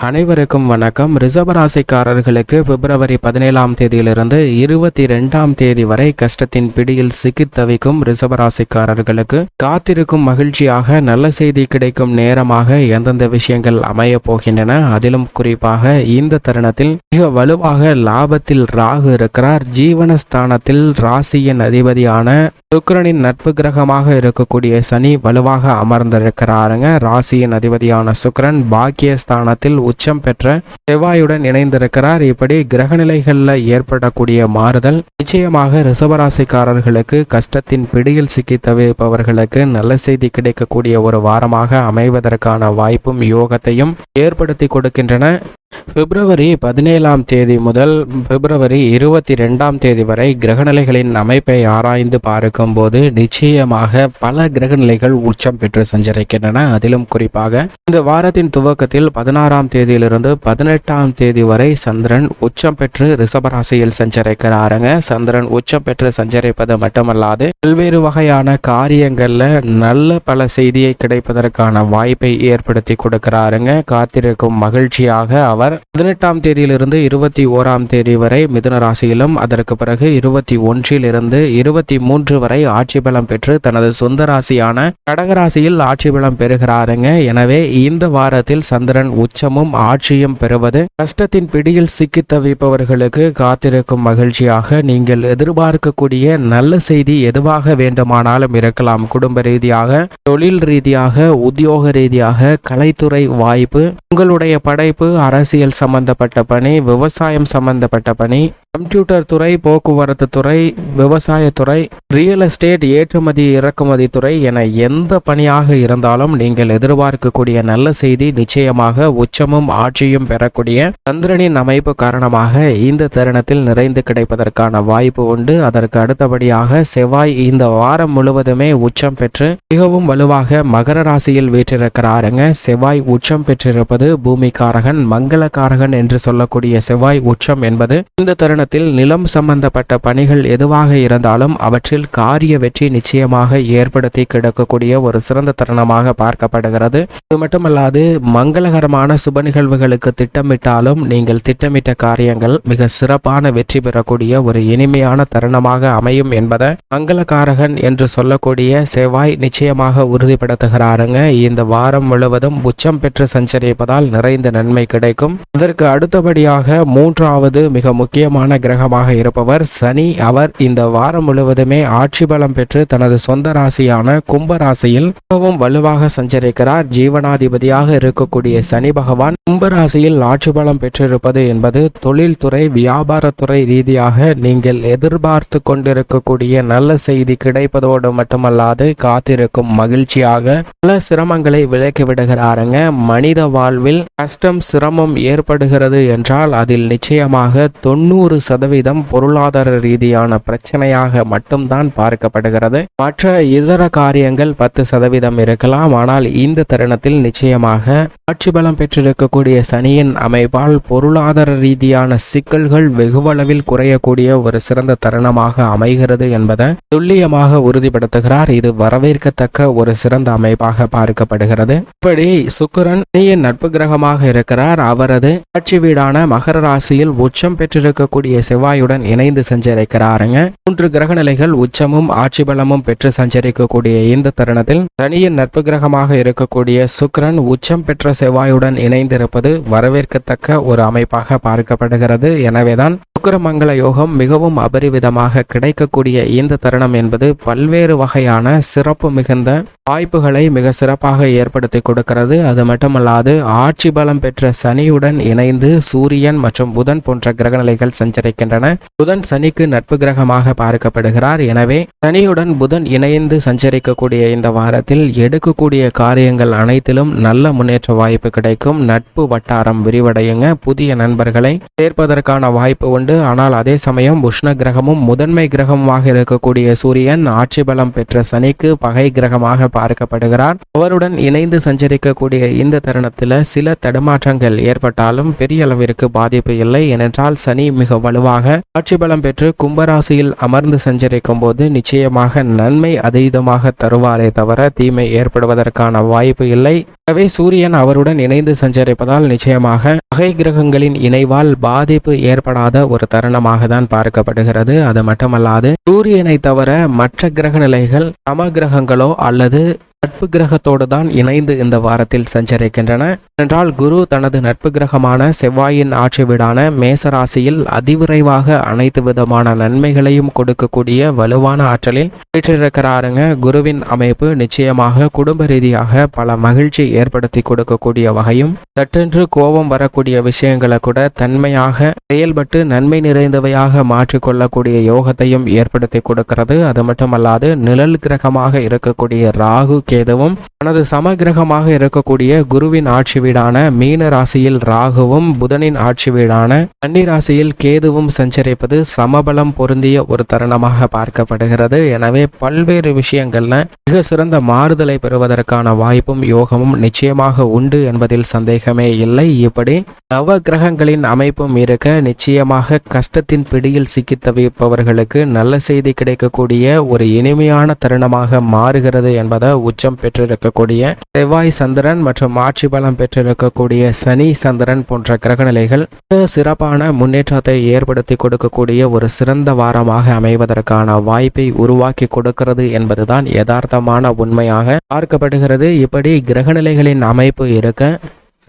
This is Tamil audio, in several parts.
அனைவருக்கும் வணக்கம். ரிசர்வராசிக்காரர்களுக்கு பிப்ரவரி பதினேழாம் தேதியிலிருந்து இருபத்தி ரெண்டாம் தேதி வரை கஷ்டத்தின் பிடியில் சிக்கி தவிக்கும் ரிசர்வராசிக்காரர்களுக்கு காத்திருக்கும் மகிழ்ச்சியாக நல்ல செய்தி கிடைக்கும் நேரமாக எந்தெந்த விஷயங்கள் அமைய போகின்றன அதிலும் குறிப்பாக இந்த தருணத்தில் மிக வலுவாக லாபத்தில் ராகு இருக்கிறார். ஜீவனஸ்தானத்தில் ராசியின் அதிபதியான சுக்கரனின் நட்பு கிரகமாக இருக்கக்கூடிய சனி வலுவாக அமர்ந்திருக்கிறாருங்க. ராசியின் அதிபதியான சுக்கிரன் பாக்கியஸ்தானத்தில் உச்சம் பெற்ற செவ்வாயுடன் இணைந்திருக்கிறார். இப்படி கிரகநிலைகளில் ஏற்படக்கூடிய மாறுதல் நிச்சயமாக ரிசவராசிக்காரர்களுக்கு கஷ்டத்தின் பிடியில் சிக்கி தவிர்ப்பவர்களுக்கு நல்ல செய்தி கிடைக்கக்கூடிய ஒரு வாரமாக அமைவதற்கான வாய்ப்பும் யோகத்தையும் ஏற்படுத்தி கொடுக்கின்றன. பிப்ரவரி பதினேழாம் தேதி முதல் பிப்ரவரி இருபத்தி ரெண்டாம் தேதி வரை கிரகநிலைகளின் அமைப்பை ஆராய்ந்து பார்க்கும்போது நிச்சயமாக பல கிரகநிலைகள் உச்சம் பெற்று சஞ்சரிக்கின்றன. அதிலும் குறிப்பாக இந்த வாரத்தின் துவக்கத்தில் பதினாறாம் தேதியிலிருந்து பதினெட்டாம் தேதி வரை சந்திரன் உச்சம் பெற்று ரிஷபராசியில் சஞ்சரிக்கிறாருங்க. சந்திரன் உச்சம் பெற்று சஞ்சரிப்பது மட்டுமல்லாது பல்வேறு வகையான காரியங்கள்ல நல்ல பல செய்தியை கிடைப்பதற்கான வாய்ப்பை ஏற்படுத்தி கொடுக்கிறாருங்க. காத்திருக்கும் மகிழ்ச்சியாக அவர் பதினெட்டாம் தேதியிலிருந்து இருபத்தி ஓராம் தேதி வரை மிதுன ராசியிலும் அதற்கு பிறகு இருபத்தி ஒன்றில் இருந்து இருபத்தி மூன்று வரை ஆட்சி பலம் பெற்று தனது சொந்த ராசியான கடகராசியில் ஆட்சி பலம் பெறுகிறாருங்க. எனவே இந்த வாரத்தில் சந்திரன் உச்சமும் ஆட்சியும் பெறுவது கஷ்டத்தின் பிடியில் சிக்கி தவிப்பவர்களுக்கு காத்திருக்கும் மகிழ்ச்சியாக நீங்கள் எதிர்பார்க்கக்கூடிய நல்ல செய்தி எதுவாக வேண்டுமானாலும் இருக்கலாம். குடும்ப ரீதியாக தொழில் ரீதியாக உத்தியோக ரீதியாக கலைத்துறை வாய்ப்பு உங்களுடைய படைப்பு அரசியல் சம்பந்தப்பட்ட பணி விவசாயம் சம்பந்தப்பட்ட பணி கம்ப்யூட்டர் துறை போக்குவரத்து துறை விவசாயத்துறை ரியல் எஸ்டேட் ஏற்றுமதி இறக்குமதி துறை என எந்த பணியாக இருந்தாலும் நீங்கள் எதிர்பார்க்கக்கூடிய நல்ல செய்தி நிச்சயமாக உச்சமும் ஆட்சியும் பெறக்கூடிய சந்திரனின் அமைப்பு காரணமாக இந்த தருணத்தில் நிறைந்து கிடைப்பதற்கான வாய்ப்பு உண்டு. அதற்கு அடுத்தபடியாக செவ்வாய் இந்த வாரம் முழுவதுமே உச்சம் பெற்று மிகவும் வலுவாக மகர ராசியில் வீற்றிருக்கிறாருங்க. செவ்வாய் உச்சம் பெற்றிருப்பது பூமிக்காரகன் மங்களக்காரகன் என்று சொல்லக்கூடிய செவ்வாய் உச்சம் என்பது இந்த தருணத்தில் நிலம் சம்பந்தப்பட்ட பணிகள் எதுவாக இருந்தாலும் அவற்றில் காரிய வெற்றி நிச்சயமாக ஏற்படுத்தி கிடக்கக்கூடிய ஒரு சிறந்த தருணமாக பார்க்கப்படுகிறது. இது மட்டுமல்லாது மங்களகரமான சுப நிகழ்வுகளுக்கு திட்டமிட்டாலும் நீங்கள் திட்டமிட்ட காரியங்கள் மிக சிறப்பான வெற்றி பெறக்கூடிய ஒரு இனிமையான தருணமாக அமையும் என்பதை மங்களகாரகன் என்று சொல்லக்கூடிய செவ்வாய் நிச்சயமாக உறுதிப்படுத்துகிறாருங்க. இந்த வாரம் முழுவதும் உச்சம் பெற்று சஞ்சரிப்பதால் நிறைந்த நன்மை கிடைக்கும். அதற்கு அடுத்தபடியாக மூன்றாவது மிக முக்கியமான கிரகமாக இருப்பவர் சனி. அவர் இந்த வாரம் முழுவதுமே ஆட்சி பலம் பெற்று தனது சொந்த ராசியான கும்ப ராசியில் மிகவும் வலுவாக சஞ்சரிக்கிறார். ஜீவனாதிபதியாக இருக்கக்கூடிய சனி பகவான் கும்ப ராசியில் ஆட்சி பலம் பெற்றிருப்பது என்பது தொழில்துறை வியாபாரத்துறை ரீதியாக நீங்கள் எதிர்பார்த்து கொண்டிருக்கக்கூடிய நல்ல செய்தி கிடைப்பதோடு மட்டுமல்லாது காத்திருக்கும் மகிழ்ச்சியாக பல சிரமங்களை விலக்கி விடுகிறாருங்க. மனித வாழ்வில் கஷ்டம் சிரமம் ஏற்படுகிறது என்றால் அதில் நிச்சயமாக தொண்ணூறு சதவீதம் பொருளாதார ரீதியான பிரச்சனையாக மட்டும்தான் பார்க்கப்படுகிறது. மற்ற இதர காரியங்கள் பத்து சதவீதம் இருக்கலாம். ஆனால் இந்த தருணத்தில் நிச்சயமாக ஆட்சி பலம் பெற்றிருக்கக்கூடிய சனியின் அமைப்பால் பொருளாதார ரீதியான சிக்கல்கள் வெகுவளவில் குறையக்கூடிய ஒரு சிறந்த தருணமாக அமைகிறது என்பதை துல்லியமாக உறுதிப்படுத்துகிறார். இது வரவேற்கத்தக்க ஒரு சிறந்த அமைப்பாக பார்க்கப்படுகிறது. இப்படி சுக்கரன் சனியின் நட்பு கிரகமாக இருக்கிறார். அவரது ஆட்சி வீடான மகர ராசியில் உச்சம் பெற்றிருக்கக்கூடிய செவ்வாயுடன் இணைந்து சஞ்சரிக்கிறாருங்க. மூன்று கிரக நிலைகள் உச்சமும் ஆட்சி பலமும் பெற்று சஞ்சரிக்கக்கூடிய இந்த தருணத்தில் சனியின் நட்பு கிரகமாக இருக்கக்கூடிய சுக்ரன் உச்சம் பெற்ற செவ்வாயுடன் இணைந்திருப்பது வரவேற்கத்தக்க ஒரு அமைப்பாக பார்க்கப்படுகிறது. எனவேதான் சுக்கிரமங்கல யோகம் மிகவும் அபரிவிதமாக கிடைக்கக்கூடிய இந்த தருணம் என்பது பல்வேறு வகையான சிறப்பு மிகுந்த வாய்ப்புகளை மிக சிறப்பாக ஏற்படுத்தி கொடுக்கிறது. அது மட்டுமல்லாது ஆட்சி பலம் பெற்ற சனியுடன் இணைந்து சூரியன் மற்றும் புதன் போன்ற கிரகநிலைகள் சஞ்சரிக்கின்றன. புதன் சனிக்கு நட்பு கிரகமாக பார்க்கப்படுகிறார். எனவே சனியுடன் புதன் இணைந்து சஞ்சரிக்கக்கூடிய இந்த வாரத்தில் எடுக்கக்கூடிய காரியங்கள் அனைத்திலும் நல்ல முன்னேற்ற வாய்ப்பு கிடைக்கும். நட்பு வட்டாரம் விரிவடையுங்க. புதிய நண்பர்களை சேர்ப்பதற்கான வாய்ப்பு உண்டு. ஆனால் அதே சமயம் உஷ்ண கிரகமும் முதன்மை கிரகமாக இருக்கக்கூடிய சூரியன் ஆட்சி பலம் பெற்ற சனிக்கு பகை கிரகமாக பார்க்கப்படுகிறார். அவருடன் இணைந்து சஞ்சரிக்கக்கூடிய இந்த தருணத்தில் சில தடுமாற்றங்கள் ஏற்பட்டாலும் பெரிய அளவிற்கு பாதிப்பு இல்லை. ஏனென்றால் சனி மிக வலுவாக ஆட்சி பலம் பெற்று கும்பராசியில் அமர்ந்து சஞ்சரிக்கும் போது நிச்சயமாக நன்மை அதீதமாக தருவாரே தவிர தீமை ஏற்படுவதற்கான வாய்ப்பு இல்லை. எனவே சூரியன் அவருடன் இணைந்து சஞ்சரிப்பதால் நிச்சயமாக பகை கிரகங்களின் இணைவால் பாதிப்பு ஏற்படாத ஒரு தருணமாக தான் பார்க்கப்படுகிறது. அது மட்டுமல்லாது சூரியனை தவிர மற்ற கிரக நிலைகள் சம கிரகங்களோ அல்லது நட்பு கிரகத்தோடு தான் இணைந்து இந்த வாரத்தில் சஞ்சரிக்கின்றன. என்றால் குரு தனது நட்பு கிரகமான செவ்வாயின் ஆட்சி வீடான மேசராசியில் அதிவிரைவாக அனைத்து விதமான நன்மைகளையும் கொடுக்கக்கூடிய வலுவான ஆற்றலில் பெற்றிருக்கிறாருங்க குருவின் அமைப்பு நிச்சயமாக குடும்ப ரீதியாக பல மகிழ்ச்சி ஏற்படுத்தி கொடுக்கக்கூடிய வகையும் சட்டென்று கோபம் வரக்கூடிய விஷயங்களை கூட தன்மையாக செயல்பட்டு நன்மை நிறைந்தவையாக மாற்றிக்கொள்ளக்கூடிய யோகத்தையும் ஏற்படுத்தி கொடுக்கிறது. அது மட்டுமல்லாது நிழல் கிரகமாக இருக்கக்கூடிய ராகு கேதுவும் தனது சமகிரகமாக இருக்கக்கூடிய குருவின் ஆட்சி வீடான மீன ராசியில் ராகுவும் புதனின் ஆட்சி வீடான கன்னி ராசியில் கேதுவும் சஞ்சரிப்பது சமபலம் பொருந்திய ஒரு தருணமாக பார்க்கப்படுகிறது. எனவே பல்வேறு விஷயங்கள்ல மிக சிறந்த மாறுதலை பெறுவதற்கான வாய்ப்பும் யோகமும் நிச்சயமாக உண்டு என்பதில் சந்தேகமே இல்லை. இப்படி நவ கிரகங்களின் அமைப்பும் இருக்க நிச்சயமாக கஷ்டத்தின் பிடியில் சிக்கி தவிப்பவர்களுக்கு நல்ல செய்தி கிடைக்கக்கூடிய ஒரு இனிமையான தருணமாக மாறுகிறது என்பதை உச்சம் பெற்றிருக்கக்கூடிய செவ்வாய் சந்திரன் மற்றும் ஆட்சி பலம் பெற்றிருக்கக்கூடிய சனி சந்திரன் போன்ற கிரகநிலைகள் சிறப்பான முன்னேற்றத்தை ஏற்படுத்தி கொடுக்கக்கூடிய ஒரு சிறந்த வாரமாக அமைவதற்கான வாய்ப்பை உருவாக்கி கொடுக்கிறது என்பதுதான் யதார்த்தமான உண்மையாக பார்க்கப்படுகிறது. இப்படி கிரகநிலைகளின் அமைப்பு இருக்க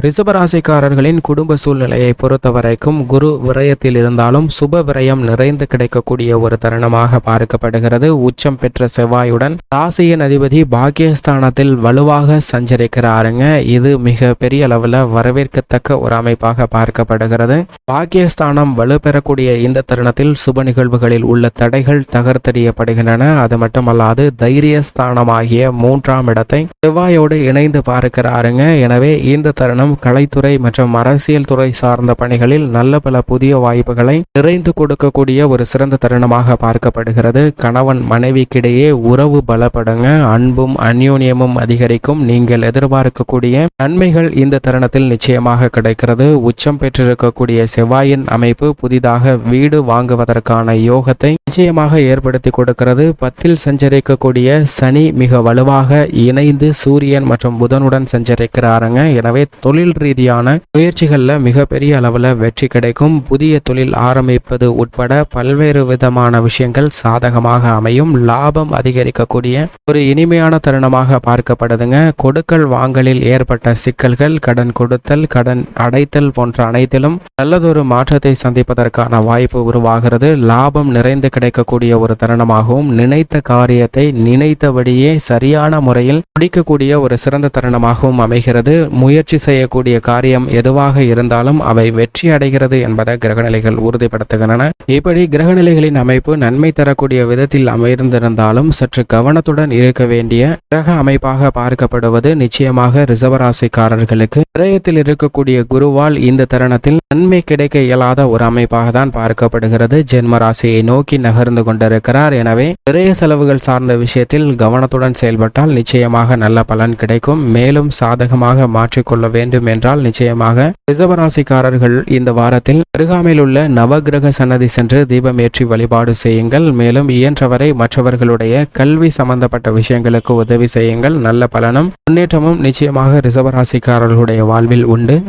ரிசபராசிக்காரர்களின் குடும்ப சூழ்நிலையை பொறுத்தவரைக்கும் குரு விரயத்தில் இருந்தாலும் சுப விரயம் நிறைந்து கிடைக்கக்கூடிய ஒரு தருணமாக பார்க்கப்படுகிறது. உச்சம் பெற்ற செவ்வாயுடன் ராசியின் அதிபதி பாகியஸ்தானத்தில் வலுவாக சஞ்சரிக்கிறாருங்க. இது மிக பெரிய அளவில் வரவேற்கத்தக்க ஒரு அமைப்பாக பார்க்கப்படுகிறது. பாக்கியஸ்தானம் வலுப்பெறக்கூடிய இந்த தருணத்தில் சுப நிகழ்வுகளில் உள்ள தடைகள் தகர்த்தெறியப்படுகின்றன. அது மட்டுமல்லாது தைரியஸ்தானமாகிய மூன்றாம் இடத்தை செவ்வாயோடு இணைந்து பார்க்கிறாருங்க. எனவே இந்த தருணம் கலைத்துறை மற்றும் அரசியல் துறை சார்ந்த பணிகளில் நல்ல பல புதிய வாய்ப்புகளை நிறைந்து கொடுக்கக்கூடிய ஒரு சிறந்த தருணமாக பார்க்கப்படுகிறது. கணவன் மனைவிக்கிடையே உறவு பலப்படுங்க அன்பும் அந்யோன்யமும் அதிகரிக்கும். நீங்கள் எதிர்பார்க்கக்கூடிய நன்மைகள் இந்த தருணத்தில் நிச்சயமாக கிடைக்கிறது. உச்சம் பெற்றிருக்கக்கூடிய செவ்வாயின் அமைப்பு புதிதாக வீடு வாங்குவதற்கான யோகத்தை நிச்சயமாக ஏற்படுத்தி கொடுக்கிறது. பத்தில் சஞ்சரிக்கக்கூடிய சனி மிக வலுவாக இணைந்து சூரியன் மற்றும் புதனுடன் சஞ்சரிக்கிறாருங்க. எனவே தொழில் ரீதியான முயற்சிகளில் மிகப்பெரிய அளவில் வெற்றி கிடைக்கும். புதிய தொழில் ஆரம்பிப்பது உட்பட பல்வேறு விதமான விஷயங்கள் சாதகமாக அமையும். லாபம் அதிகரிக்கக்கூடிய ஒரு இனிமையான தருணமாக பார்க்கப்படுதுங்க. கொடுக்கல் வாங்கலில் ஏற்பட்ட சிக்கல்கள் கடன் கொடுத்தல் கடன் அடைத்தல் போன்ற அனைத்திலும் நல்லதொரு மாற்றத்தை சந்திப்பதற்கான வாய்ப்பு உருவாகிறது. லாபம் நிறைந்து கிடைக்கக்கூடிய ஒரு தருணமாகவும் நினைத்த காரியத்தை நினைத்தபடியே சரியான முறையில் முடிக்கக்கூடிய ஒரு சிறந்த தருணமாகவும் அமைகிறது. முயற்சி செய்ய செய்யக்கூடிய காரியம் எதுவாக இருந்தாலும் அவை வெற்றி அடைகிறது என்பதை கிரகநிலைகள் உறுதிப்படுத்துகின்றன. இப்படி கிரகநிலைகளின் அமைப்பு நன்மை தரக்கூடிய விதத்தில் அமைந்திருந்தாலும் சற்று கவனத்துடன் இருக்க வேண்டிய கிரக அமைப்பாக பார்க்கப்படுவது நிச்சயமாக ரிசவராசிக்காரர்களுக்கு விரயத்தில் இருக்கக்கூடிய குருவால் இந்த தருணத்தில் நன்மை கிடைக்க இயலாத ஒரு அமைப்பாக தான் பார்க்கப்படுகிறது. ஜென்ம ராசியை நோக்கி நகர்ந்து கொண்டிருக்கிறார். எனவே விரய செலவுகள் சார்ந்த விஷயத்தில் கவனத்துடன் செயல்பட்டால் நிச்சயமாக நல்ல பலன் கிடைக்கும். மேலும் சாதகமாக மாற்றிக்கொள்ள வேண்டும் என்றால் நிச்சயமாக ரிசவராசிக்காரர்கள் இந்த வாரத்தில் அருகாமையில் உள்ள நவகிரக சன்னதி சென்று தீபமேற்றி வழிபாடு செய்யுங்கள். மேலும் இயன்றவரை மற்றவர்களுடைய கல்வி சம்பந்தப்பட்ட விஷயங்களுக்கு உதவி செய்யுங்கள். நல்ல பலனும் முன்னேற்றமும் நிச்சயமாக ரிசவராசிக்காரர்களுடைய வாழ்வில் உண்டு.